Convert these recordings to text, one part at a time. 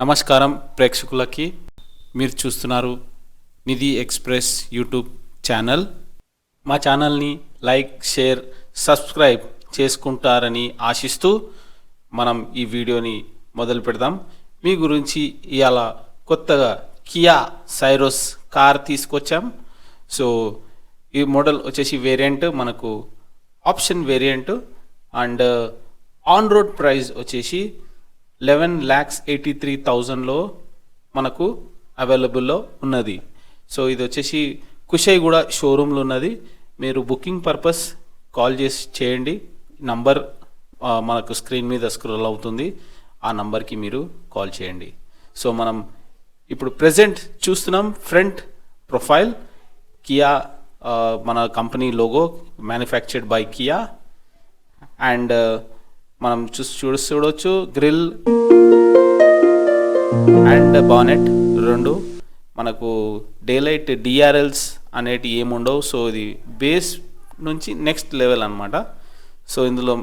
నమస్కారం ప్రేక్షకులకి. మీరు చూస్తున్నారు నిధి ఎక్స్ప్రెస్ యూట్యూబ్ ఛానల్. మా ఛానల్ని లైక్ షేర్ సబ్స్క్రైబ్ చేసుకుంటారని ఆశిస్తూ మనం ఈ వీడియోని మొదలు పెడదాం. మీ గురించి ఇవాళ కొత్తగా కియా సైరోస్ కార్ తీసుకొచ్చాం. సో ఈ మోడల్ వచ్చేసి వేరియంట్ మనకు option variant and on road price వచ్చేసి లెవెన్ ల్యాక్స్ ఎయిటీ త్రీ థౌజండ్లో మనకు అవైలబుల్లో ఉన్నది. సో ఇది వచ్చేసి కుషయ్ కూడా షోరూంలో ఉన్నది. మీరు బుకింగ్ పర్పస్ కాల్ చేసి చేయండి. నంబర్ మనకు స్క్రీన్ మీద స్క్రోల్ అవుతుంది. ఆ నంబర్కి మీరు కాల్ చేయండి. సో మనం ఇప్పుడు ప్రజెంట్ చూస్తున్నాం ఫ్రంట్ ప్రొఫైల్. కియా మన company logo manufactured by Kia. And మనం చూసి చూడు చూడవచ్చు గ్రిల్ అండ్ బానెట్ రెండు. మనకు డేలైట్ డిఆర్ఎల్స్ అనేటి ఏముండవు సో ఇది బేస్ నుంచి నెక్స్ట్ లెవెల్ అనమాట సో ఇందులో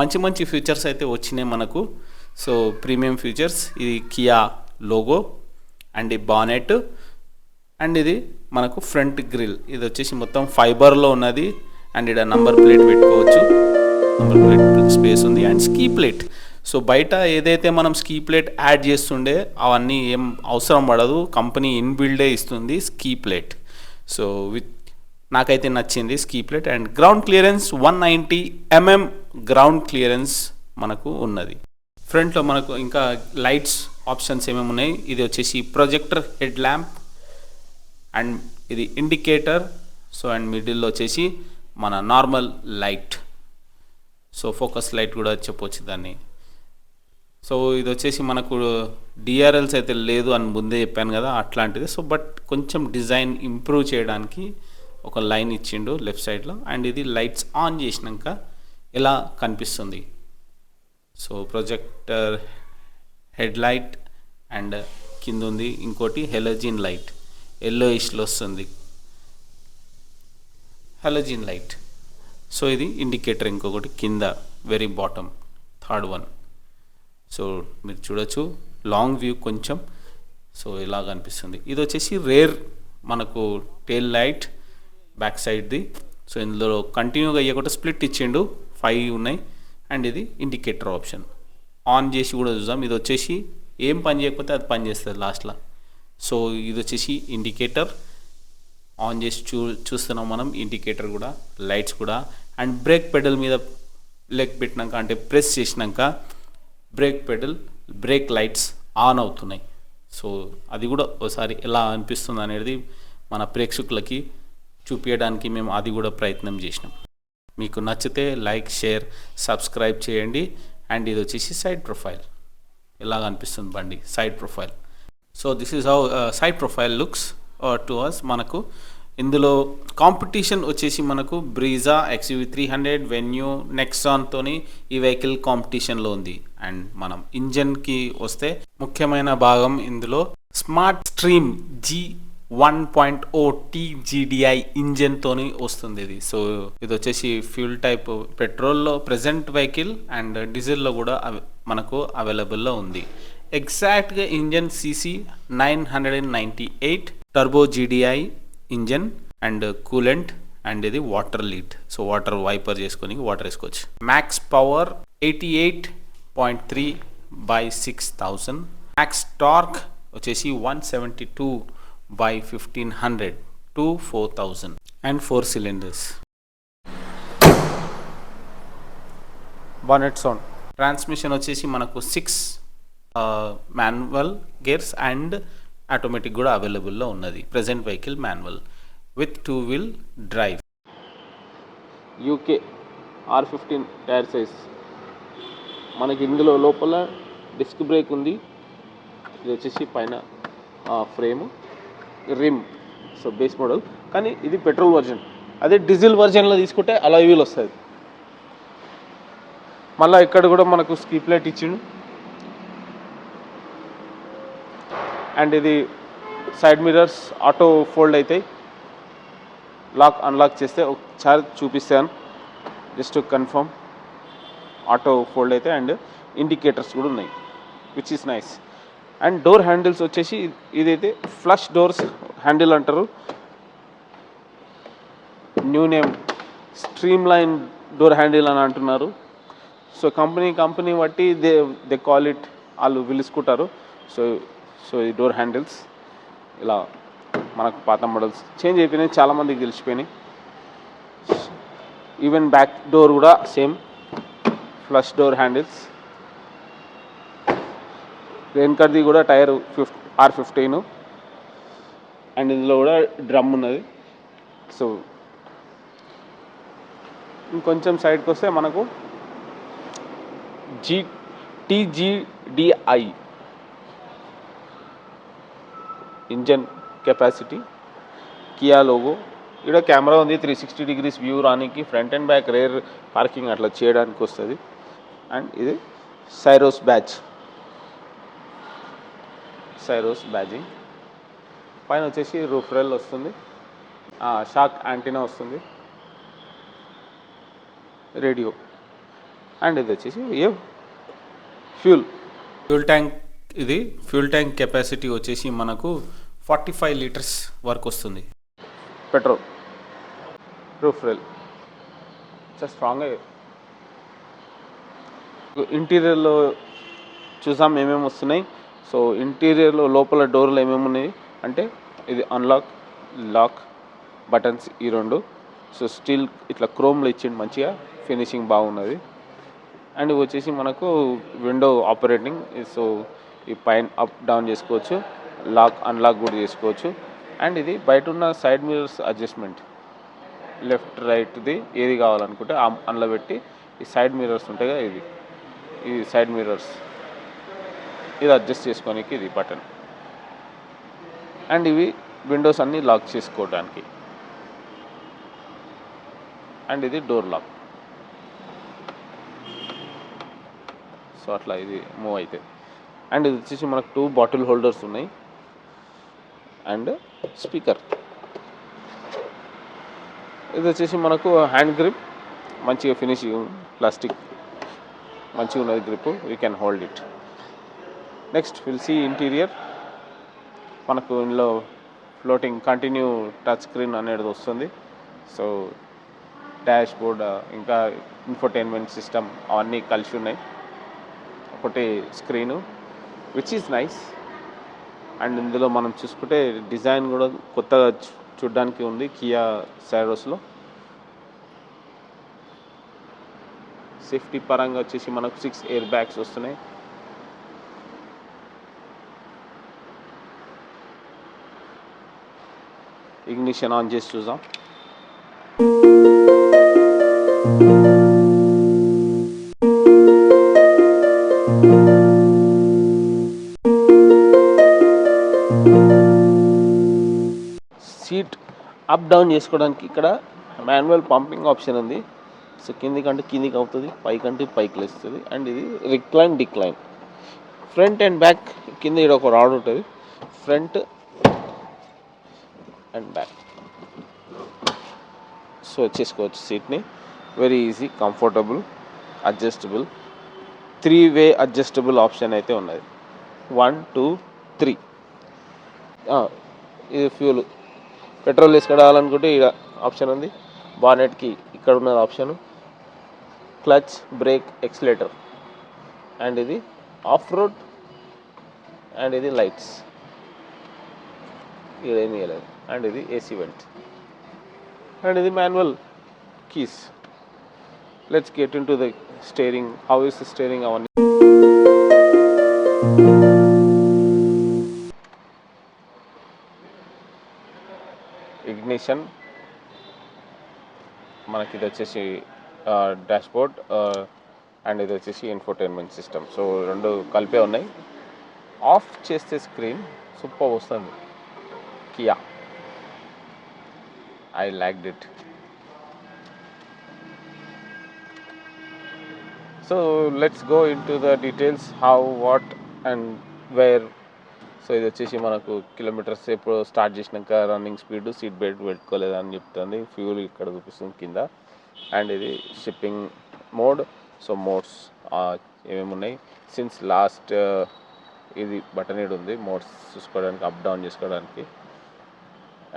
మంచి మంచి ఫీచర్స్ అయితే వచ్చినాయి మనకు. సో ప్రీమియం ఫీచర్స్ ఇది కియా లోగో అండ్ ఈ బానెట్ అండ్ ఇది మనకు ఫ్రంట్ గ్రిల్ ఇది వచ్చేసి మొత్తం ఫైబర్లో ఉన్నది. అండ్ ఇక్కడ నంబర్ ప్లేట్ పెట్టుకోవచ్చు. స్పేస్ ఉంది. And skid plate. సో బయట ఏదైతే మనం స్కీ ప్లేట్ యాడ్ చేస్తుండే అవన్నీ ఏం అవసరం పడదు. కంపెనీ ఇన్బిల్డే ఇస్తుంది స్కీ ప్లేట్. సో విత్ నాకైతే నచ్చింది skid plate. And ground clearance one ninety mm ground clearance మనకు ఉన్నది. ఫ్రంట్లో మనకు ఇంకా లైట్స్ ఆప్షన్స్ ఏమేమి ఉన్నాయి? ఇది వచ్చేసి ప్రొజెక్టర్ హెడ్ ల్యాంప్. అండ్ ఇది ఇండికేటర్. సో అండ్ మిడిల్లో వచ్చేసి మన normal light. So focus light కూడా చెప్పొచ్చు దాన్ని. సో ఇది వచ్చేసి మనకు డిఆర్ఎల్స్ అయితే లేదు అని ముందే చెప్పాను కదా అట్లాంటిది. సో బట్ కొంచెం డిజైన్ ఇంప్రూవ్ చేయడానికి ఒక లైన్ ఇచ్చిండు లెఫ్ట్ సైడ్లో. అండ్ ఇది లైట్స్ ఆన్ చేసినాక ఎలా కనిపిస్తుంది. So projector head light and కింద ఉంది. ఇంకోటి హెలజిన్ లైట్. ఎల్లో ఇష్లో వస్తుంది. Halogen light. సో ఇది ఇండికేటర్ ఇంకొకటి కింద very bottom third one so మీరు చూడొచ్చు లాంగ్ వ్యూ కొంచెం సో ఇలాగ అనిపిస్తుంది. ఇది వచ్చేసి రేర్ మనకు టేల్ లైట్ బ్యాక్ సైడ్ది సో ఇందులో కంటిన్యూగా అయ్యకుండా స్ప్లిట్ ఇచ్చిండు ఫైవ్ ఉన్నాయి. అండ్ ఇది ఇండికేటర్ ఆప్షన్ ఆన్ చేసి కూడా చూద్దాం. ఇది వచ్చేసి ఏం పని చేయకపోతే అది పని చేస్తుంది లాస్ట్లో సో ఇది వచ్చేసి ఇండికేటర్ ఆన్ చేసి చూ చూస్తున్నాం మనం ఇండికేటర్ కూడా లైట్స్ కూడా. అండ్ బ్రేక్ పెడల్ మీద లెగ్ పెట్టినాక అంటే ప్రెస్ చేసినాక brake pedal brake lights on అవుతున్నాయి. సో అది కూడా ఒకసారి ఎలా అనిపిస్తుంది అనేది మన ప్రేక్షకులకి చూపించడానికి మేము అది కూడా ప్రయత్నం చేసినాం. మీకు నచ్చితే లైక్ షేర్ సబ్స్క్రైబ్ చేయండి. అండ్ ఇది వచ్చేసి సైడ్ ప్రొఫైల్. ఎలాగ అనిపిస్తుంది బండి? Side profile. So this is how side profile looks to us మనకు ఇందులో కాంపిటీషన్ వచ్చేసి మనకు Brezza XUV three hundred Venue నెక్సాన్తోని ఈ వెహికల్ కాంపిటీషన్లో ఉంది. అండ్ మనం ఇంజన్కి వస్తే ముఖ్యమైన భాగం ఇందులో smart stream G one point O TGDI ఇంజన్తోని వస్తుంది ఇది. సో ఇది వచ్చేసి ఫ్యూల్ టైప్ పెట్రోల్లో ప్రజెంట్ వెహికల్ అండ్ డీజిల్లో కూడా మనకు అవైలబుల్లో ఉంది. ఎగ్జాక్ట్గా engine CC nine hundred and ninety eight turbo GDI engine and coolant and ఇది water lid. So water wiper చేసుకొని వాటర్ వేసుకోవచ్చు. Max power eighty eight point three by six thousand max torque వచ్చేసి one seventy two by fifteen hundred to four thousand and four cylinders bonnet sound transmission వచ్చేసి మనకు six manual gears and automatic కూడా అవైలబుల్లో ఉన్నది. Present vehicle manual with two wheel drive. UK R fifteen tyre size. మనకి ఇందులో లోపల disc brake ఉంది. ఇది వచ్చేసి పైన frame. Rim so base model. కానీ ఇది పెట్రోల్ వర్జన్. అదే డీజిల్ వర్జన్లో తీసుకుంటే అలా వీల్ వస్తుంది. మళ్ళీ ఇక్కడ కూడా మనకు స్కీప్ లైట్ ఇచ్చిండు. అండ్ ఇది సైడ్ మిరర్స్ ఆటో ఫోల్డ్ అవుతాయి లాక్ అన్లాక్ చేస్తే ఒకసారి చూపిస్తాను. జస్ట్ కన్ఫర్మ్ ఆటో ఫోల్డ్ అయితే అండ్ ఇండికేటర్స్ కూడా ఉన్నాయి which is nice and door handles వచ్చేసి ఇదైతే ఫ్లష్ డోర్స్ హ్యాండిల్ అంటారు. New name streamline door handle అని అంటున్నారు. సో కంపెనీ కంపెనీ బట్టి దే దే కాల్ ఇట్ వాళ్ళు పిలుచుకుంటారు. సో సో ఈ డోర్ హ్యాండిల్స్ ఇలా మనకు పాత మోడల్స్ చేంజ్ అయిపోయినాయి చాలామందికి తెలిసిపోయినాయి ఈవెన్ బ్యాక్ డోర్ కూడా సేమ్ ఫ్లష్ డోర్ హ్యాండిల్స్ వెనకటిది కూడా టైర్ ఫిఫ్ ఆర్ ఫిఫ్టీన్ అండ్ ఇందులో కూడా డ్రమ్ ఉన్నది. సో ఇంకొంచెం సైడ్కి వస్తే మనకు G TGDI engine capacity Kia logo. ఇక్కడ కెమెరా ఉంది త్రీ సిక్స్టీ డిగ్రీస్ వ్యూ రానికి front and back rear parking అట్లా చేయడానికి వస్తుంది. అండ్ ఇది సైరోస్ బ్యాచ్. సైరోస్ బ్యాజింగ్. పైన వచ్చేసి రూఫ్రెల్ వస్తుంది. షాక్ యాంటీనా వస్తుంది. రేడియో. అండ్ ఇది వచ్చేసి ఏ ఫ్యూల్. ఫ్యూల్ ట్యాంక్ ఇది ఫ్యూల్ ట్యాంక్ కెపాసిటీ వచ్చేసి మనకు ఫార్టీ ఫైవ్ లీటర్స్ వరకు వస్తుంది. పెట్రోల్. రూఫ్ రెల్ చాలా స్ట్రాంగ్ ఇంటీరియర్లో చూసాం ఏమేమి వస్తున్నాయి. సో ఇంటీరియర్లో లోపల డోర్లు ఏమేమి ఉన్నాయి అంటే ఇది అన్లాక్ లాక్ బటన్స్ ఈ రెండు. సో స్టీల్ ఇట్లా క్రోమ్లో ఇచ్చిండు మంచిగా ఫినిషింగ్ బాగున్నది. అండ్ వచ్చేసి మనకు విండో ఆపరేటింగ్ సో ఈ పైన అప్ డౌన్ చేసుకోవచ్చు. లాక్ అన్లాక్ కూడా చేసుకోవచ్చు. అండ్ ఇది బయట ఉన్న సైడ్ మిరర్స్ అడ్జస్ట్మెంట్ లెఫ్ట్ రైట్ది ఏది కావాలనుకుంటే అందులో పెట్టి ఈ సైడ్ మిరర్స్ ఉంటాయి కదా ఇది. ఈ సైడ్ మిరర్స్ ఇది అడ్జస్ట్ చేసుకోనికి ఇది బటన్ అండ్ ఇవి విండోస్ అన్నీ లాక్ చేసుకోవడానికి. అండ్ ఇది డోర్ లాక్ సో అట్లా ఇది మూవ్ అవుతుంది అండ్ ఇది వచ్చేసి మనకు టూ బాటిల్ హోల్డర్స్ ఉన్నాయి. And speaker. ఇది వచ్చేసి మనకు హ్యాండ్ గ్రిప్. మంచిగా ఫినిషింగ్ ప్లాస్టిక్. మంచిగా ఉన్నది grip. You can hold it next will see interior మనకు ఇందులో ఫ్లోటింగ్ కంటిన్యూ టచ్ స్క్రీన్ అనేది వస్తుంది. సో డాష్ బోర్డ్ ఇంకా ఇన్ఫర్టైన్మెంట్ సిస్టమ్ అవన్నీ కలిసి ఉన్నాయి. ఒకటి screen which is nice and ఇందులో మనం చూసుకుంటే డిజైన్ కూడా కొత్తగా చూడడానికి చూడ్డానికి ఉంది కియా సైరోస్లో సేఫ్టీ పరంగా వచ్చేసి మనకు సిక్స్ ఎయిర్ బ్యాగ్స్ వస్తున్నాయి. ఇగ్నిషన్ ఆన్ చేసి చూద్దాం. అప్ డౌన్ చేసుకోవడానికి ఇక్కడ మాన్యువల్ పంపింగ్ ఆప్షన్ ఉంది. సో కిందికంటే కిందికి అవుతుంది పైకంటే పైకి లేస్తుంది. అండ్ ఇది recline decline front and back కింద ఇక్కడ ఒక రాడ్ ఉంటుంది. ఫ్రంట్ అండ్ బ్యాక్ సో వచ్చేసుకోవచ్చు సీట్ని very easy comfortable adjustable three way adjustable option అయితే ఉన్నది. వన్ టూ త్రీ ఇది ఫ్యూల్ పెట్రోల్ తీసుకెళ్ళాలనుకుంటే ఇక్కడ ఆప్షన్ ఉంది. బానెట్కి ఇక్కడ ఉన్నది option. Clutch brake accelerator. And ఇది ఆఫ్ రోడ్ అండ్ ఇది లైట్స్. ఇక్కడ ఏమీ అండ్ ఇది ఏసీ వెంట్. అండ్ ఇది manual keys. Let's get in to the steering how is the steering అవన్నీ ఇగ్నిషన్ మనకి ఇది వచ్చేసి డాష్బోర్డ్ అండ్ ఇది వచ్చేసి ఇన్ఫోటైన్మెంట్ సిస్టమ్ సో రెండు కలిపే ఉన్నాయి. ఆఫ్ చేస్తే స్క్రీన్ సూపర్ వస్తుంది. Kia I like it so let's go into the details how what and where so ఇది వచ్చేసి మనకు కిలోమీటర్స్ ఎప్పుడు స్టార్ట్ చేసినాక రన్నింగ్ స్పీడ్ సీట్ బెల్ట్ పెట్టుకోలేదని చెప్తుంది. ఫ్యూల్ ఇక్కడ చూపిస్తుంది కింద. అండ్ ఇది షిప్పింగ్ మోడ్. సో మోడ్స్ ఏమేమి ఉన్నాయి? సిన్స్ లాస్ట్ ఇది బటన్ ఇడ్ ఉంది. మోడ్స్ చూసుకోవడానికి అప్ డౌన్ చేసుకోవడానికి.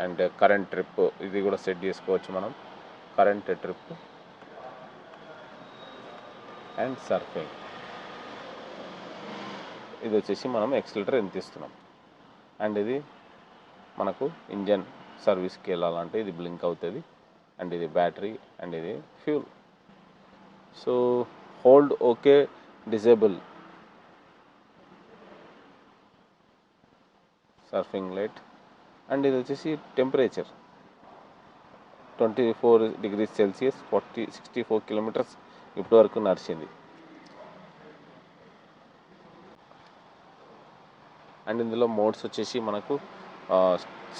అండ్ కరెంట్ ట్రిప్ ఇది కూడా సెట్ చేసుకోవచ్చు మనం. Current trip. And surfing. ఇది వచ్చేసి మనం ఎక్సలేటర్ ఎంత ఇస్తున్నాం? అండ్ ఇది మనకు ఇంజన్ సర్వీస్కి వెళ్ళాలంటే ఇది బ్లింక్ అవుతుంది. అండ్ ఇది బ్యాటరీ అండ్ ఇది fuel. So hold okay disable surfing light. And ఇది వచ్చేసి temperature. Twenty four degrees Celsius forty sixty four kilometres ఇప్పటి వరకు నడిచింది. అండ్ ఇందులో మోడ్స్ వచ్చేసి మనకు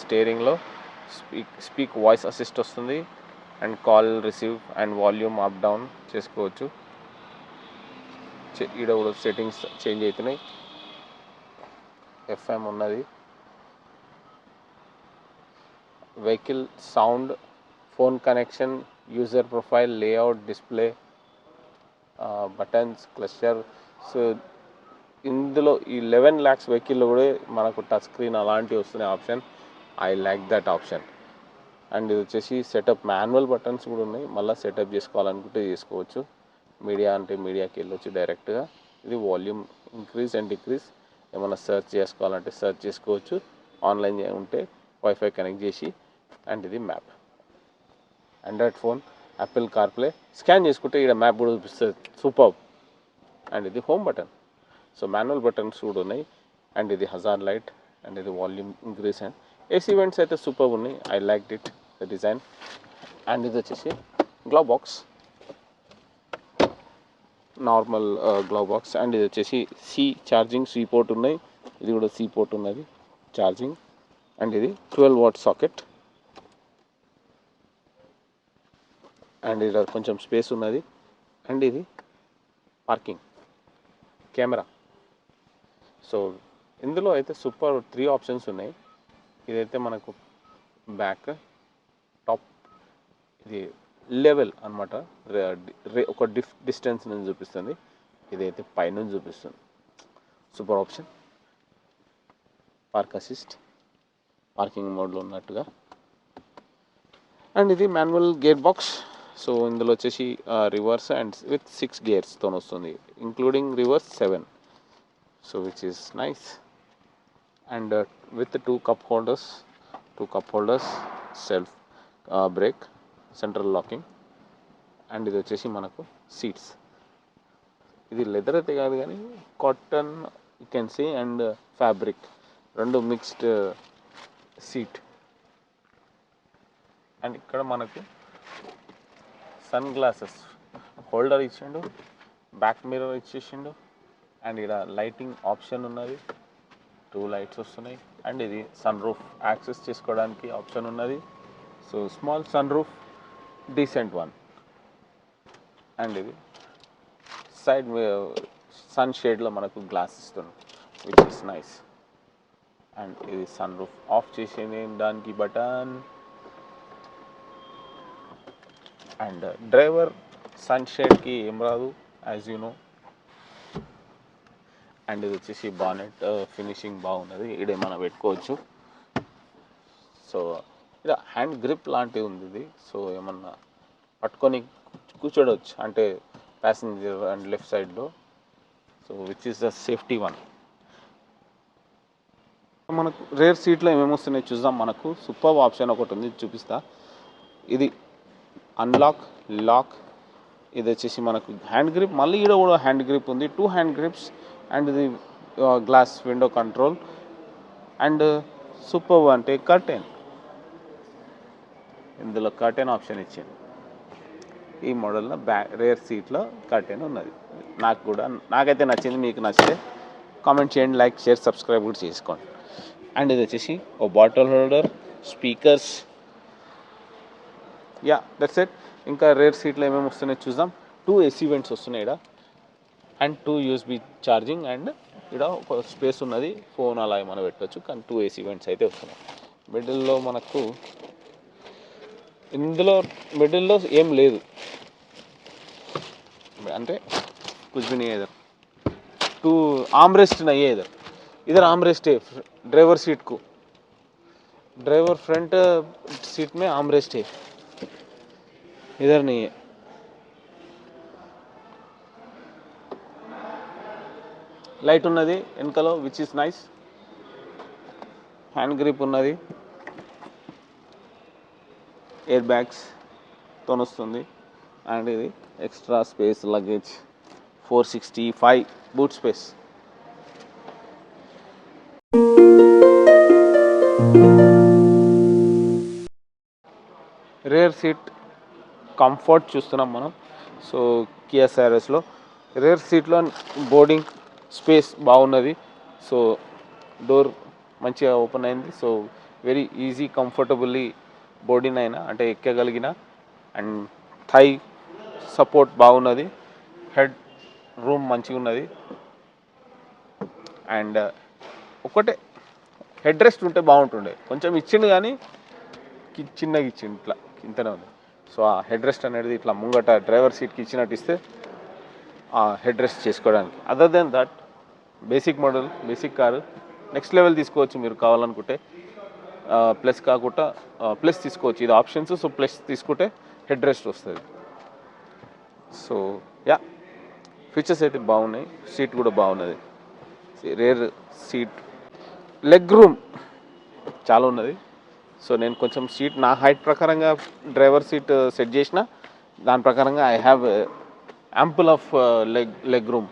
స్టేరింగ్లో స్పీక్ స్పీక్ వాయిస్ అసిస్ట్ వస్తుంది. And call receive and volume up down చేసుకోవచ్చు. ఈడ కూడా సెట్టింగ్స్ చేంజ్ అవుతున్నాయి ఎఫ్ఎం ఉన్నది. Vehicle sound phone connection user profile layout display buttons cluster. So ఇందులో ఈ లెవెన్ ల్యాక్స్ వెహికల్లో కూడా మనకు టచ్ స్క్రీన్ అలాంటివి వస్తున్నాయి option. I like that option. And ఇది వచ్చేసి సెటప్ మాన్యువల్ బటన్స్ కూడా ఉన్నాయి. మళ్ళీ సెటప్ చేసుకోవాలనుకుంటే చేసుకోవచ్చు. మీడియా అంటే మీడియాకి వెళ్ళొచ్చు డైరెక్ట్గా ఇది వాల్యూమ్ ఇంక్రీజ్ అండ్ డిక్రీజ్. ఏమైనా సెర్చ్ చేసుకోవాలంటే సెర్చ్ చేసుకోవచ్చు. ఆన్లైన్ ఉంటే వైఫై కనెక్ట్ చేసి అండ్ ఇది map. Android phone Apple CarPlay scan చేసుకుంటే ఇక్కడ మ్యాప్ కూడా చూపిస్తుంది. సూపర్. అండ్ ఇది home button. So manual buttons కూడా ఉన్నాయి. అండ్ ఇది హజార్ లైట్ అండ్ ఇది volume increase and AC vents అయితే సూపర్ ఉన్నాయి. I like it the design and ఇది వచ్చేసి glove box normal glove box and ఇది వచ్చేసి సి ఛార్జింగ్ సి పోర్ట్ ఉన్నాయి. ఇది కూడా సి పోర్ట్ ఉన్నది. ఛార్జింగ్ అండ్ ఇది ట్వెల్వ్ వాట్ సాకెట్ అండ్ ఇక్కడ కొంచెం స్పేస్ ఉన్నది. అండ్ ఇది పార్కింగ్ కెమెరా సో ఇందులో అయితే సూపర్ త్రీ ఆప్షన్స్ ఉన్నాయి. ఇదైతే మనకు బ్యాక్ టాప్ ఇది లెవెల్ అనమాట ఒక డిఫ్ డిస్టెన్స్ నుంచి చూపిస్తుంది. ఇదైతే పైనుంచి చూపిస్తుంది. Super option. Park assist. Parking మోడ్లో ఉన్నట్టుగా. అండ్ ఇది మాన్యువల్ గేర్ బాక్స్. సో ఇందులో వచ్చేసి రివర్స్ అండ్ విత్ సిక్స్ గేర్స్తో వస్తుంది including reverse seven. So which is nice and with two cup holders two cup holders self brake central locking and ఇది వచ్చేసి మనకు సీట్స్ ఇది లెదర్ అయితే కాదు కానీ cotton you can see and fabric రెండు మిక్స్డ్ సీట్ అండ్ ఇక్కడ మనకు సన్ గ్లాసెస్ హోల్డర్ ఇచ్చిండు బ్యాక్ మిర్రర్ ఇచ్చేసిండు. అండ్ ఇక్కడ లైటింగ్ ఆప్షన్ ఉన్నది. టూ లైట్స్ వస్తున్నాయి. అండ్ ఇది సన్ రూఫ్ యాక్సెస్ చేసుకోవడానికి ఆప్షన్ ఉన్నది. So small sun roof decent one. And ఇది సైడ్ సన్ షేడ్లో మనకు గ్లాస్ ఇస్తుంది విచ్ ఇస్ నైస్ అండ్ ఇది సన్ రూఫ్ ఆఫ్ చేసేది దానికి బటన్. అండ్ డ్రైవర్ సన్ షేడ్కి ఏం రాదు యాజ్ యూ నో అండ్ ఇది వచ్చేసి బానెట్ ఫినిషింగ్ బాగున్నది. ఇదేమైనా పెట్టుకోవచ్చు. సో ఇలా హ్యాండ్ గ్రిప్ లాంటిది ఉంది ఇది. సో ఏమన్నా పట్టుకొని కూర్చోడవచ్చు అంటే ప్యాసింజర్ అండ్ లెఫ్ట్ సైడ్లో. So which is the safety one మనకు రేర్ సీట్లో ఏమేమి వస్తున్నాయి చూద్దాం మనకు. సూపర్ ఆప్షన్ ఒకటి ఉంది చూపిస్తా. ఇది అన్లాక్ లాక్ ఇది వచ్చేసి మనకు హ్యాండ్ గ్రిప్ మళ్ళీ ఈడ కూడా హ్యాండ్ గ్రిప్ ఉంది. Two hand grips and the glass window control and super అంటే కర్టెన్ ఇందులో కర్టెన్ ఆప్షన్ ఇచ్చింది ఈ మోడల్లో బ్యా రేర్ సీట్లో కర్టెన్ ఉన్నది. నాకు కూడా నాకైతే నచ్చింది మీకు నచ్చితే కామెంట్ చేయండి లైక్ షేర్ సబ్స్క్రైబ్ కూడా చేసుకోండి. అండ్ ఇది వచ్చేసి ఓ bottle holder speakers yeah that's it ఇంకా రేర్ సీట్లో ఏమేమి వస్తున్నాయి చూద్దాం. టూ ఏసీ ఈవెంట్స్ వస్తున్నాయి ఇక్కడ and two USB charging and ఇక్కడ ఒక స్పేస్ ఉన్నది. ఫోన్ అలా ఏమైనా పెట్టవచ్చు కానీ టూ ఏసీ వెంట్స్ అయితే వస్తున్నాయి. మిడిల్లో మనకు ఇందులో మిడిల్లో ఏం లేదు. అంటే కుజ్బిని ఏదో టూ ఆమ్రెస్ట్ నయ్యే ఇదర్? ఇదర్ ఆమ్రెస్టే డ్రైవర్ సీట్కు. డ్రైవర్ ఫ్రంట్ సీట్ మే ఆమ్రెస్టే में आमरेस्ट లైట్ ఉన్నది వెనకలో which is nice hand grip ఉన్నది. ఎయిర్ బ్యాగ్స్ తోనొస్తుంది. అండ్ ఇది extra space luggage four sixty five boot space rear seat comfort చూస్తున్నాం మనం. సో కియా సారస్లో రేర్ సీట్లో బోర్డింగ్ స్పేస్ బాగున్నది. సో డోర్ మంచిగా ఓపెన్ అయింది. So very easy comfortably boarding అయినా అంటే ఎక్కగలిగిన అండ్ థై సపోర్ట్ బాగున్నది. హెడ్ రూమ్ మంచిగా ఉన్నది అండ్ ఒకటే హెడ్ రెస్ట్ ఉంటే బాగుంటుండే. కొంచెం ఇచ్చిండు కానీ చిన్నగా ఇచ్చిండు ఇట్లా ఇంతనే ఉంది. సో ఆ హెడ్ రెస్ట్ అనేది ఇట్లా ముంగట డ్రైవర్ సీట్కి ఇచ్చినట్టు ఇస్తే ఆ హెడ్ రెస్ట్ చేసుకోవడానికి. Other than that basic model basic car. Next level తీసుకోవచ్చు మీరు కావాలనుకుంటే. ప్లస్ కాకుండా ప్లస్ తీసుకోవచ్చు. ఇది ఆప్షన్స్ సో ప్లస్ తీసుకుంటే హెడ్ రెస్ట్ వస్తుంది. సో యా ఫీచర్స్ అయితే బాగున్నాయి. సీట్ కూడా బాగున్నది. రేర్ సీట్ లెగ్ రూమ్ చాలా ఉన్నది. సో నేను కొంచెం సీట్ నా హైట్ ప్రకారంగా డ్రైవర్ సీట్ సెట్ చేసిన. దాని ప్రకారంగా I have ample of leg leg room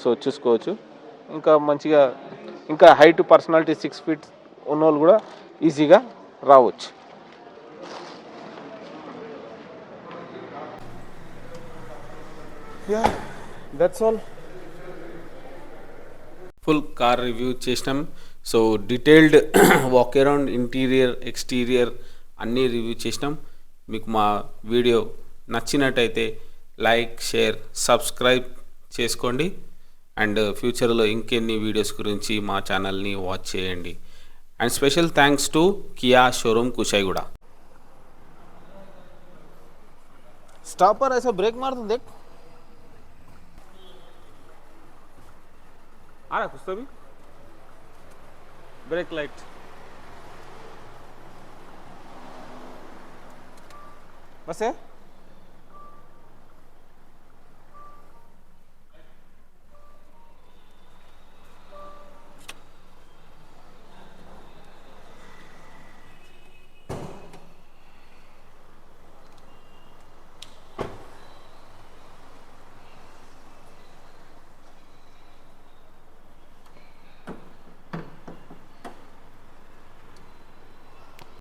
so చూసుకోవచ్చు. ఇంకా మంచిగా ఇంకా హైట్ పర్సనాలిటీ సిక్స్ ఫీట్ ఉన్న వాళ్ళు కూడా ఈజీగా రావచ్చు. Yeah that's all full car review చేసినాం. So detailed walk around interior exterior అన్నీ రివ్యూ చేసినాం. మీకు మా వీడియో నచ్చినట్టయితే లైక్ షేర్ సబ్స్క్రైబ్ చేసుకోండి. అండ్ ఫ్యూచర్లో ఇంకెన్ని వీడియోస్ గురించి మా ఛానల్ని వాచ్ చేయండి and special thanks to Kia showroom Kushaiguda stopper ऐसा ब्रेक मार दो देख आ रहा है कुछ तो भी ब्रेक लाइट बस है